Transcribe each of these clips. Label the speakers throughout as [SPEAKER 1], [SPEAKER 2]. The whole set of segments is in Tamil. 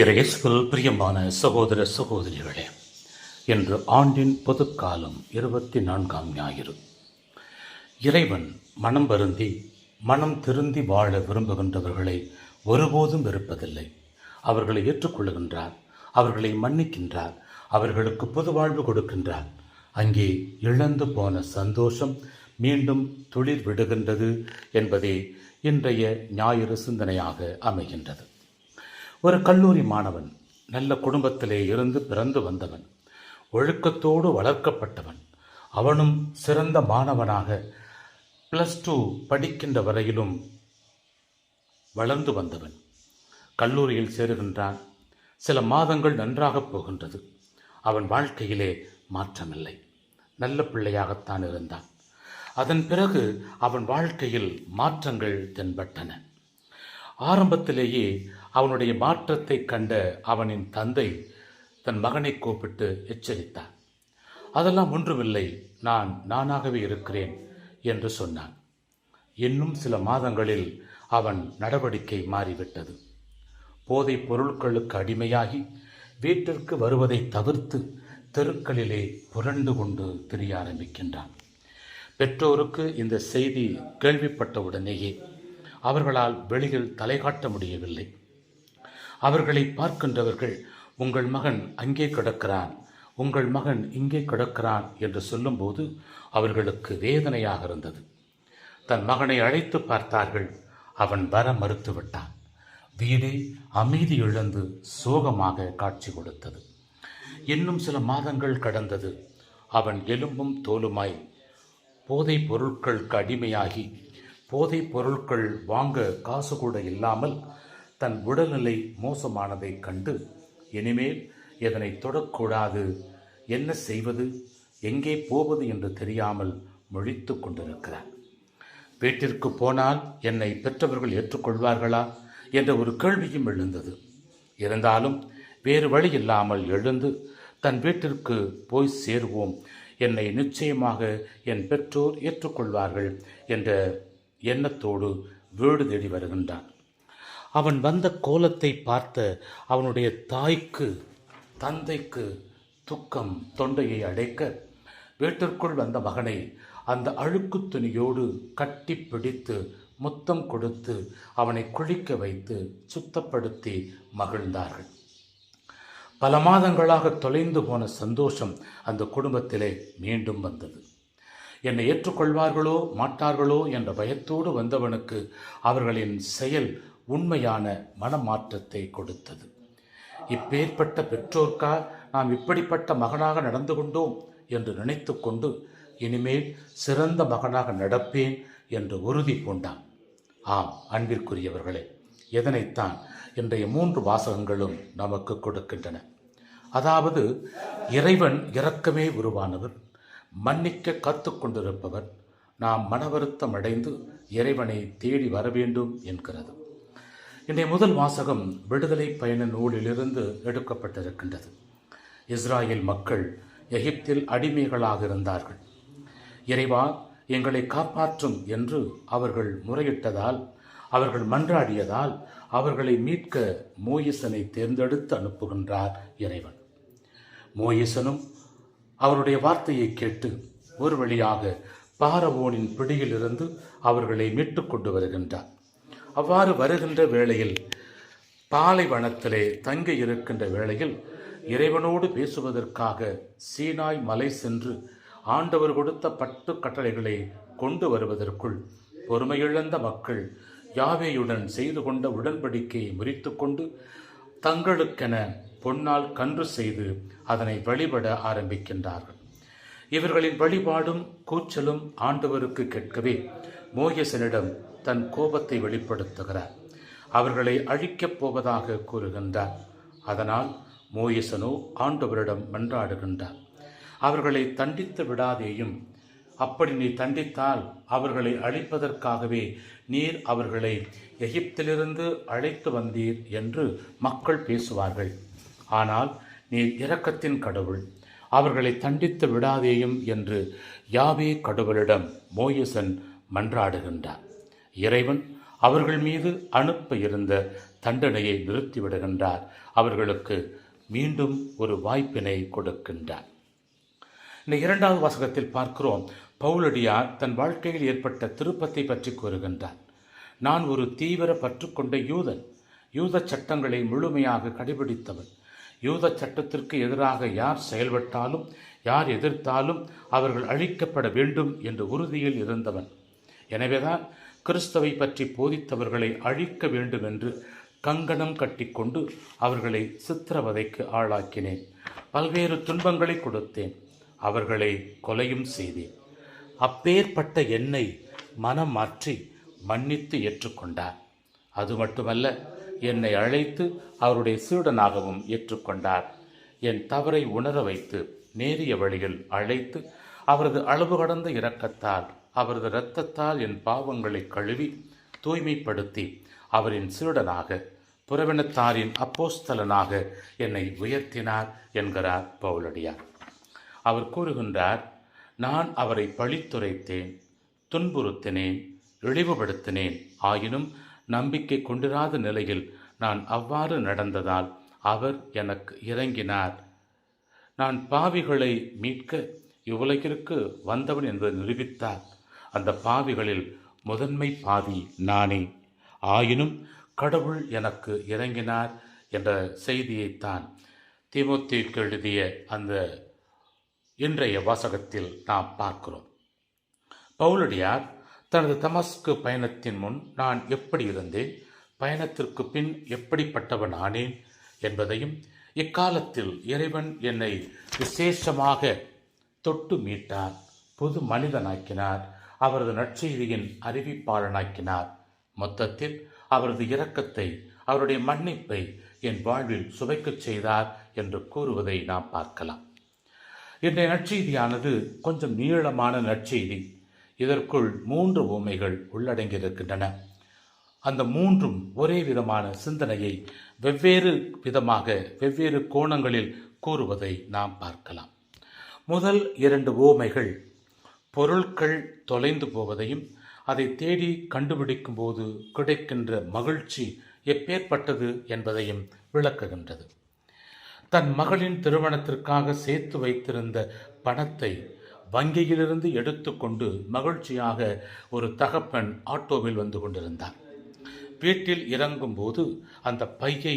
[SPEAKER 1] இறையேசுவில் பிரியமான சகோதர சகோதரிகளே இன்று ஆண்டின் பொதுக்காலம் இருபத்தி நான்காம் ஞாயிறு. இறைவன் மனம் வருந்தி மனம் திருந்தி வாழ விரும்புகின்றவர்களை ஒருபோதும் வெறுப்பதில்லை. அவர்களை ஏற்றுக்கொள்ளுகின்றார் அவர்களை மன்னிக்கின்றார் அவர்களுக்கு புது வாழ்வு கொடுக்கின்றார். அங்கே இழந்து போன சந்தோஷம் மீண்டும் துளிர் விடுகின்றது என்பதே இன்றைய ஞாயிறு சிந்தனையாக அமைகின்றது. ஒரு கல்லூரி மாணவன் நல்ல குடும்பத்திலே இருந்து பிறந்து வந்தவன் ஒழுக்கத்தோடு வளர்க்கப்பட்டவன் அவனும் சிறந்த மாணவனாக ப்ளஸ் டூ படிக்கின்ற வரையிலும் வளர்ந்து வந்தவன். கல்லூரியில் சேருகின்றான். சில மாதங்கள் நன்றாக போகின்றது. அவன் வாழ்க்கையிலே மாற்றமில்லை. நல்ல பிள்ளையாகத்தான் இருந்தான். அதன் பிறகு அவன் வாழ்க்கையில் மாற்றங்கள் தென்பட்டன. ஆரம்பத்திலேயே அவனுடைய மாற்றத்தை கண்ட அவனின் தந்தை தன் மகனை கூப்பிட்டு எச்சரித்தார். அதெல்லாம் ஒன்றுமில்லை. நான் நானாகவே இருக்கிறேன் என்று சொன்னான். இன்னும் சில மாதங்களில் அவன் நடவடிக்கை மாறிவிட்டது. போதைப் பொருட்களுக்கு அடிமையாகி வீட்டிற்கு வருவதை தவிர்த்து தெருக்களிலே புரண்டு கொண்டு திரிய ஆரம்பிக்கின்றான். பெற்றோருக்கு இந்த செய்தி கேள்விப்பட்டவுடனேயே அவர்களால் வெளியில் தலைகாட்ட முடியவில்லை. அவர்களை பார்க்கின்றவர்கள் உங்கள் மகன் அங்கே கிடக்கிறான் உங்கள் மகன் இங்கே கிடக்கிறான் என்று சொல்லும்போது அவர்களுக்கு வேதனையாக இருந்தது. தன் மகனை அழைத்து பார்த்தார்கள். அவன் வர மறுத்துவிட்டான். வீடே அமைதி இழந்து சோகமாக காட்சி கொடுத்தது. இன்னும் சில மாதங்கள் கடந்தது. அவன் எலும்பும் தோலுமாய் போதைப் பொருட்களுக்கு அடிமையாகி போதைப் பொருட்கள் வாங்க காசு கூட இல்லாமல் தன் உடல்நிலை மோசமானதைக் கண்டு இனிமேல் இதனை தொடக்கூடாது? என்ன செய்வது? எங்கே போவது? என்று தெரியாமல் முழித்து கொண்டிருக்கிறார். வீட்டிற்கு போனால் என்னை பெற்றவர்கள் ஏற்றுக்கொள்வார்களா? என்ற ஒரு கேள்வியும் எழுந்தது. இருந்தாலும் வேறு வழி இல்லாமல் எழுந்து தன் வீட்டிற்கு போய் சேருவோம். என்னை நிச்சயமாக என் பெற்றோர் ஏற்றுக்கொள்வார்கள் என்ற எண்ணத்தோடு வீடு தேடி வருகின்றான். அவன் வந்த கோலத்தை பார்த்த அவனுடைய தாய்க்கு தந்தைக்கு துக்கம் தொண்டையை அடைக்க வீட்டிற்குள் வந்த மகனை அந்த அழுக்கு துணியோடு கட்டி பிடித்து முத்தம் கொடுத்து அவனை குளிக்க வைத்து சுத்தப்படுத்தி மகிழ்ந்தார்கள். பல மாதங்களாக தொலைந்து போன சந்தோஷம் அந்த குடும்பத்திலே மீண்டும் வந்தது. என்னை ஏற்றுக்கொள்வார்களோ மாட்டார்களோ என்ற பயத்தோடு வந்தவனுக்கு அவர்களின் செயல் உண்மையான மனமாற்றத்தை கொடுத்தது. இப்பேற்பட்ட பெற்றோர்க்கா நாம் இப்படிப்பட்ட மகனாக நடந்து கொண்டோம் என்று நினைத்து கொண்டு இனிமேல் சிறந்த மகனாக நடப்பேன் என்று உறுதி பூண்டான். ஆம் அன்பிற்குரியவர்களே எதனைத்தான் இன்றைய மூன்று வாசகங்களும் நமக்கு கொடுக்கின்றன. அதாவது இறைவன் இரக்கமே உருவானவர் மன்னிக்க கற்றுக்கொண்டிருப்பவர் நாம் மனவருத்தம் அடைந்து இறைவனை தேடி வர வேண்டும் என்கிறது. இன்றைய முதல் வாசகம் விடுதலை பயண நூலிலிருந்து எடுக்கப்பட்டிருக்கின்றது. இஸ்ராயேல் மக்கள் எகிப்தில் அடிமைகளாக இருந்தார்கள். இறைவா எங்களை காப்பாற்றும் என்று அவர்கள் முறையிட்டதால் அவர்கள் மன்றாடியதால் அவர்களை மீட்க மோயிசனை தேர்ந்தெடுத்து அனுப்புகின்றார் இறைவன். மோயிசனும் அவருடைய வார்த்தையை கேட்டு ஒரு வழியாக பாரவோனின் பிடியிலிருந்து அவர்களை மீட்டுக் கொண்டு வருகின்றார். அவ்வாறு வருகின்ற வேளையில் பாலைவனத்திலே தங்கி இருக்கின்ற வேளையில் இறைவனோடு பேசுவதற்காக சீனாய் மலை சென்று ஆண்டவர் கொடுத்த பட்டு கட்டளைகளை கொண்டு வருவதற்குள் பொறுமையிழந்த மக்கள் யாவேயுடன் செய்து கொண்ட உடன்படிக்கையை முறித்துக்கொண்டு தங்களுக்கென பொன்னால் கன்று செய்து அதனை வழிபட ஆரம்பிக்கின்றார்கள். இவர்களின் வழிபாடும் கூச்சலும் ஆண்டவருக்கு கேட்கவே மோயசனிடம் தன் கோபத்தை வெளிப்படுத்துகிறார். அவர்களை அழிக்கப் போவதாக கூறுகின்றார். அதனால் மோயசனோ ஆண்டவரிடம் மன்றாடுகின்றார். அவர்களை தண்டித்து விடாதேயும் அப்படி நீ தண்டித்தால் அவர்களை அழிப்பதற்காகவே நீர் அவர்களை எகிப்திலிருந்து அழைத்து வந்தீர் என்று மக்கள் பேசுவார்கள். ஆனால் நீர் இரக்கத்தின் கடவுள் அவர்களை தண்டித்து விடாதேயும் என்று யாவே கடவுளிடம் மோயசன் மன்றாடுகின்றார். இறைவன் அவர்கள் மீது அனுப்ப இருந்த தண்டனையை நிறுத்திவிடுகின்றார். அவர்களுக்கு மீண்டும் ஒரு வாய்ப்பினை கொடுக்கின்றார். இந்த இரண்டாவது வாசகத்தில் பார்க்கிறோம். பவுலடியார் தன் வாழ்க்கையில் ஏற்பட்ட திருப்பத்தை பற்றி கூறுகின்றார். நான் ஒரு தீவிர பற்றுக்கொண்ட யூதன். யூத சட்டங்களை முழுமையாக கடைபிடித்தவன். யூத சட்டத்திற்கு எதிராக யார் செயல்பட்டாலும் யார் எதிர்த்தாலும் அவர்கள் அழிக்கப்பட வேண்டும் என்ற உறுதியில் இருந்தவன். எனவேதான் கிறிஸ்தவை பற்றி போதித்தவர்களை அழிக்க வேண்டும் என்று கங்கணம் கட்டிக்கொண்டு அவர்களை சித்திரவதைக்கு ஆளாக்கினேன். பல்வேறு துன்பங்களை கொடுத்தேன். அவர்களை கொலையும் செய்தேன். அப்பேற்பட்ட என்னை மனம் மாற்றி மன்னித்து ஏற்றுக்கொண்டார். அது மட்டுமல்ல என்னை அழைத்து அவருடைய சீடனாகவும் ஏற்றுக்கொண்டார். என் தவறை உணர வைத்து நேரிய வழியில் அழைத்து அவரது அளவு கடந்த இரக்கத்தால் அவரது இரத்தத்தால் என் பாவங்களை கழுவி தூய்மைப்படுத்தி அவரின் சீடனாக புறவினத்தாரின் அப்போஸ்தலனாக என்னை உயர்த்தினார் என்கிறார் பவுலடியார். அவர் கூறுகின்றார் நான் அவரை பழித்துரைத்தேன் துன்புறுத்தினேன் இழிவுபடுத்தினேன். ஆயினும் நம்பிக்கை கொண்டிராத நிலையில் நான் அவ்வாறு நடந்ததால் அவர் எனக்கு இறங்கினார் நான் பாவிகளை மீட்க இவ்வுலகிற்கு வந்தவன் என்பதை நிரூபித்தார். அந்த பாவிகளில் முதன்மை பாவி நானே. ஆயினும் கடவுள் எனக்கு இறங்கினார் என்ற செய்தியைத்தான் தீமோத்தேயுக்கு எழுதிய அந்த இன்றைய வாசகத்தில் நாம் பார்க்கிறோம். பவுலடியார் தனது தமஸ்கு பயணத்தின் முன் நான் எப்படி இருந்தேன் பயணத்திற்கு பின் எப்படிப்பட்டவன் ஆனேன் என்பதையும் இக்காலத்தில் இறைவன் என்னை விசேஷமாக தொட்டு மீட்டார் புது மனிதனாக்கினார் அவரது நற்செய்தியின் அறிவிப்பாளனாக்கினார். மொத்தத்தில் அவரது இரக்கத்தை அவருடைய மன்னிப்பை என் வாழ்வில் சுவைக்கச் செய்தார் என்று கூறுவதை நாம் பார்க்கலாம். இன்றைய நற்செய்தியானது கொஞ்சம் நீளமான நற்செய்தி. இதற்குள் மூன்று உண்மைகள் உள்ளடங்கியிருக்கின்றன. அந்த மூன்றும் ஒரே விதமான சிந்தனையை வெவ்வேறு விதமாக வெவ்வேறு கோணங்களில் கூறுவதை நாம் பார்க்கலாம். முதல் இரண்டு ஓமைகள் பொருட்கள் தொலைந்து போவதையும் அதை தேடி கண்டுபிடிக்கும் போது கிடைக்கின்ற மகிழ்ச்சி எப்பேற்பட்டது என்பதையும் விளக்குகின்றது. தன் மகளின் திருமணத்திற்காக சேர்த்து வைத்திருந்த பணத்தை வங்கியிலிருந்து எடுத்துக்கொண்டு மகிழ்ச்சியாக ஒரு தகப்பன் ஆட்டோவில் வந்து கொண்டிருந்தார் வீட்டில் இறங்கும்போது அந்த பையை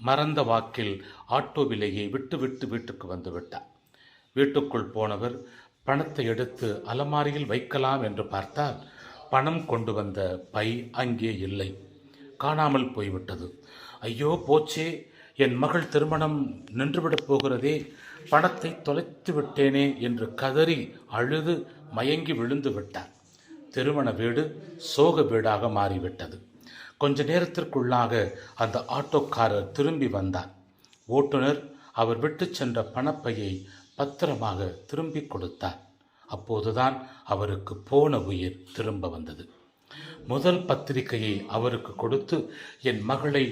[SPEAKER 1] மறந்த வாக்கில் ஆட்டோவிலேயே விட்டு விட்டு வீட்டுக்கு வந்து விட்டார் வீட்டுக்குள் போனவர் பணத்தை எடுத்து அலமாரியில் வைக்கலாம் என்று பார்த்தால் பணம் கொண்டு வந்த பை அங்கே இல்லை. காணாமல் போய்விட்டது. ஐயோ போச்சே என் மகள் திருமணம் நின்றுவிடப் போகிறதே பணத்தை தொலைத்து விட்டேனே என்று கதறி அழுது மயங்கி விழுந்து விட்டார். திருமண வீடு சோக வீடாக மாறிவிட்டது. கொஞ்ச நேரத்திற்குள்ளாக அந்த ஆட்டோக்காரர் திரும்பி வந்தார். ஓட்டுநர் அவர் விட்டு சென்ற பணப்பையை பத்திரமாக திரும்பி கொடுத்தார். அப்போதுதான் அவருக்கு போன உயிர் திரும்ப வந்தது. முதல் பத்திரிகையை அவருக்கு கொடுத்து என் மகளை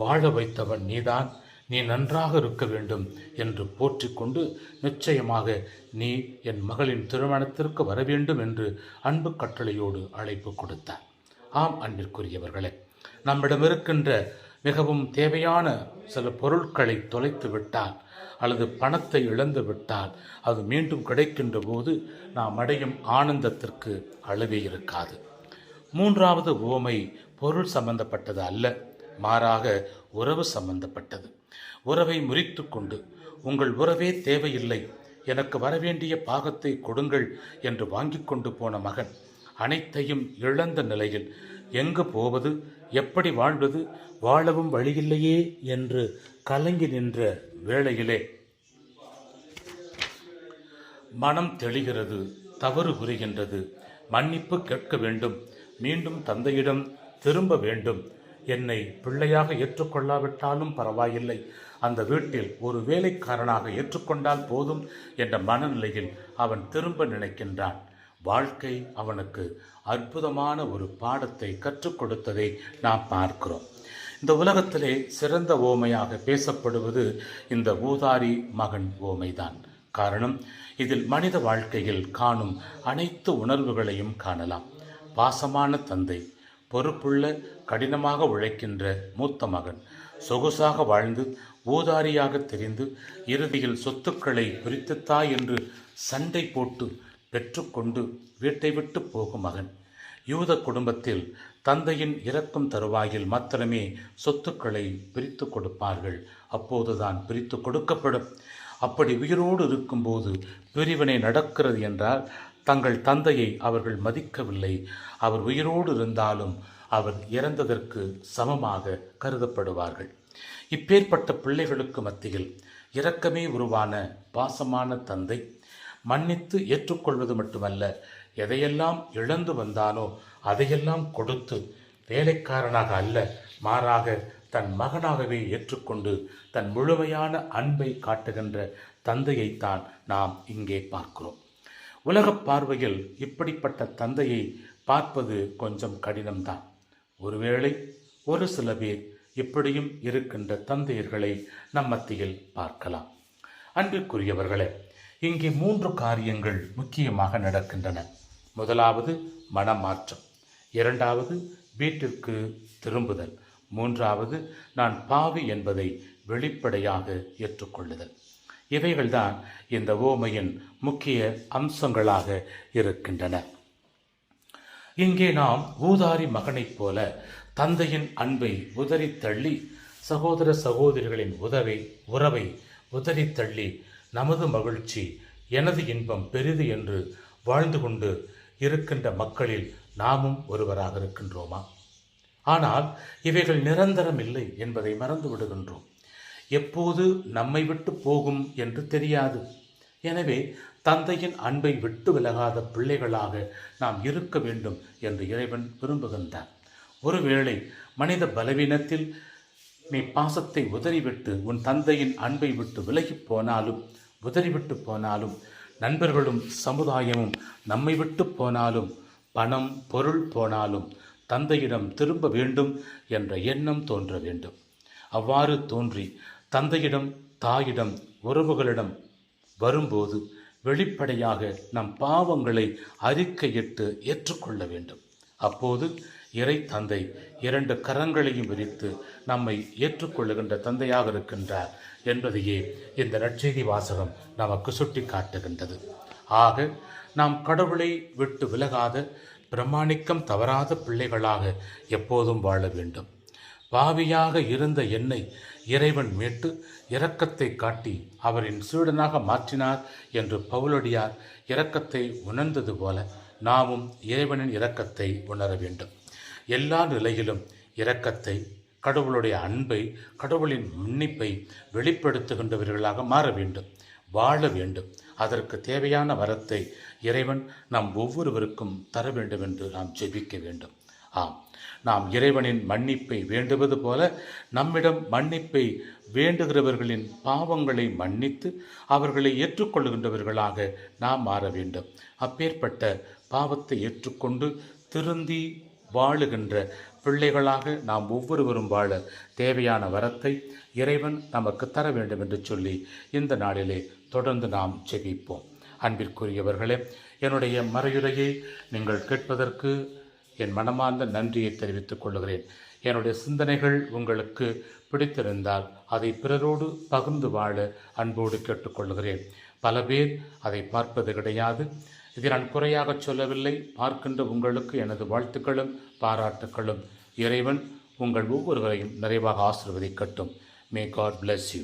[SPEAKER 1] வாழ வைத்தவன் நீதான் நீ நன்றாக இருக்க வேண்டும் என்று போற்றிக்கொண்டு நிச்சயமாக நீ என் மகளின் திருமணத்திற்கு வர வேண்டும் என்று அன்பு கட்டளையோடு அழைப்பு கொடுத்தார். ஆம் அன்பிற்குரியவர்களே நம்மிடம் இருக்கின்ற மிகவும் தேவையான சில பொருட்களை தொலைத்து விட்டால் அல்லது பணத்தை இழந்து விட்டால் அது மீண்டும் கிடைக்கின்ற போது நாம் அடையும் ஆனந்தத்திற்கு அளவே இருக்காது. மூன்றாவது உவமை பொருள் சம்பந்தப்பட்டது அல்ல மாறாக உறவு சம்பந்தப்பட்டது. உறவை முறித்து கொண்டு உங்கள் உறவே தேவையில்லை எனக்கு வரவேண்டிய பாகத்தை கொடுங்கள் என்று வாங்கி கொண்டு போன மகன் அனைத்தையும் இழந்த நிலையில் எங்கு போவது எப்படி வாழ்வது வாழவும் வழியில்லையே என்று கலங்கி நின்ற வேளையிலே மனம் தெளிகிறது தவறு புரிகின்றது மன்னிப்பு கேட்க வேண்டும் மீண்டும் தந்தையிடம் திரும்ப வேண்டும். என்னை பிள்ளையாக ஏற்றுக்கொள்ளாவிட்டாலும் பரவாயில்லை. அந்த வீட்டில் ஒரு வேலைக்காரனாக ஏற்றுக்கொண்டால் போதும் என்ற மனநிலையில் அவன் திரும்ப நினைக்கின்றான். வாழ்க்கை அவனுக்கு அற்புதமான ஒரு பாடத்தை கற்றுக் கொடுத்ததை நாம் பார்க்கிறோம். இந்த உலகத்திலே சிறந்த ஓமையாக பேசப்படுவது இந்த ஊதாரி மகன் ஓமைதான். காரணம் இதில் மனித வாழ்க்கையில் காணும் அனைத்து உணர்வுகளையும் காணலாம். பாசமான தந்தை பொறுப்புள்ள கடினமாக உழைக்கின்ற மூத்த மகன் சொகுசாக வாழ்ந்து ஊதாரியாக தெரிந்து இறுதியில் சொத்துக்களை பிரித்துத்தா என்று சண்டை போட்டு பெற்றுக்கொண்டு வீட்டை விட்டு போகும் மகன். யூத குடும்பத்தில் தந்தையின் இறக்கும் தருவாயில் மாத்திரமே சொத்துக்களை பிரித்து கொடுப்பார்கள். அப்போதுதான் பிரித்து கொடுக்கப்படும். அப்படி உயிரோடு இருக்கும்போது பிரிவினை நடக்கிறது என்றால் தங்கள் தந்தையை அவர்கள் மதிக்கவில்லை. அவர் உயிரோடு இருந்தாலும் அவர் இறந்ததற்கு சமமாக கருதப்படுவார்கள். இப்பேற்பட்ட பிள்ளைகளுக்கு மத்தியில் இரக்கமே உருவான பாசமான தந்தை மன்னித்து ஏற்றுக்கொள்வது மட்டுமல்ல எதையெல்லாம் இழந்து வந்தானோ அதையெல்லாம் கொடுத்து வேலைக்காரனாக அல்ல மாறாக தன் மகனாகவே ஏற்றுக்கொண்டு தன் முழுமையான அன்பை காட்டுகின்ற தந்தையைத்தான் நாம் இங்கே பார்க்கிறோம். உலகப் பார்வையில் இப்படிப்பட்ட தந்தையை பார்ப்பது கொஞ்சம் கடினம்தான். ஒருவேளை ஒரு சில பேர் இப்படியும் இருக்கின்ற தந்தையர்களை நம் மத்தியில் பார்க்கலாம். அன்பிற்குரியவர்களே இங்கே மூன்று காரியங்கள் முக்கியமாக நடக்கின்றன. முதலாவது மனமாற்றம். இரண்டாவது வீட்டிற்கு திரும்புதல். மூன்றாவது நான் பாவி என்பதை வெளிப்படையாக ஏற்றுக்கொள்ளுதல். இவைகள்தான் இந்த ஓமையின் முக்கிய அம்சங்களாக இருக்கின்றன. இங்கே நாம் ஊதாரி மகனைப் போல தந்தையின் அன்பை உதறி தள்ளி சகோதர சகோதரிகளின் உதவை உறவை உதறி தள்ளி நமது மகிழ்ச்சி எனது இன்பம் பெரிது என்று வாழ்ந்து கொண்டு இருக்கின்ற மக்களில் நாமும் ஒருவராக இருக்கின்றோமா? ஆனால் இவைகள் நிரந்தரம் இல்லை என்பதை மறந்து விடுகின்றோம். எப்போது நம்மை விட்டு போகும் என்று தெரியாது. எனவே தந்தையின் அன்பை விட்டு விலகாத பிள்ளைகளாக நாம் இருக்க வேண்டும் என்று இறைவன் விரும்புகின்றார். ஒருவேளை மனித பலவீனத்தில் நீ பாசத்தை உதறிவிட்டு உன் தந்தையின் அன்பை விட்டு விலகிப் போனாலும் உதறிவிட்டு போனாலும் நண்பர்களும் சமுதாயமும் நம்மை விட்டு போனாலும் பணம் பொருள் போனாலும் தந்தையிடம் திரும்ப வேண்டும் என்ற எண்ணம் தோன்ற வேண்டும். அவ்வாறு தோன்றி தந்தையிடம் தாயிடம் உறவுகளிடம் வரும்போது வெளிப்படையாக நம் பாவங்களை அறிக்கையிட்டு ஏற்றுக்கொள்ள வேண்டும். அப்போது இறை தந்தை இரண்டு கரங்களையும் விரித்து நம்மை ஏற்றுக்கொள்ளுகின்ற தந்தையாக இருக்கின்றார் என்பதையே இந்த நற்செய்தி வாசகம் நமக்கு சுட்டி காட்டுகின்றது ஆக நாம் கடவுளை விட்டு விலகாத பிரமாணிக்கம் தவறாத பிள்ளைகளாக எப்போதும் வாழ வேண்டும். பாவியாக இருந்த என்னை இறைவன் மீட்டு இரக்கத்தை காட்டி அவரின் சீடனாக மாற்றினார் என்று பவுலடியார் இரக்கத்தை உணர்ந்தது போல நாமும் இறைவனின் இரக்கத்தை உணர வேண்டும். எல்லா நிலையிலும் இரக்கத்தை கடவுளுடைய அன்பை கடவுளின் மன்னிப்பை வெளிப்படுத்துகின்றவர்களாக மாற வேண்டும் வாழ வேண்டும். அதற்கு தேவையான வரத்தை இறைவன் நாம் ஒவ்வொருவருக்கும் தர வேண்டும் என்று நாம் ஜெபிக்க வேண்டும். ஆம். நாம் இறைவனின் மன்னிப்பை வேண்டுவது போல நம்மிடம் மன்னிப்பை வேண்டுகிறவர்களின் பாவங்களை மன்னித்து அவர்களை ஏற்றுக்கொள்கின்றவர்களாக நாம் மாற வேண்டும். அப்பேற்பட்ட பாவத்தை ஏற்றுக்கொண்டு திருந்தி வாழுகின்ற பிள்ளைகளாக நாம் ஒவ்வொருவரும் வாழ தேவையான வரத்தை இறைவன் நமக்கு தர வேண்டும் என்று சொல்லி இந்த நாளிலே தொடர்ந்து நாம் ஜெகிப்போம் அன்பிற்குரியவர்களே என்னுடைய மறையுரையை நீங்கள் கேட்பதற்கு என் மனமார்ந்த நன்றியை தெரிவித்துக் கொள்கிறேன். என்னுடைய சிந்தனைகள் உங்களுக்கு பிடித்திருந்தால் அதை பிறரோடு பகிர்ந்து வாழ அன்போடு கேட்டுக்கொள்கிறேன் பல பேர் அதை பார்ப்பது கிடையாது. இதை நான் குறையாகச் சொல்லவில்லை. பார்க்கின்ற உங்களுக்கு எனது வாழ்த்துக்களும் பாராட்டுக்களும். இறைவன் உங்கள் ஒவ்வொருவரையும் நிறைவாக ஆசிர்வதிக்கட்டும். May God bless you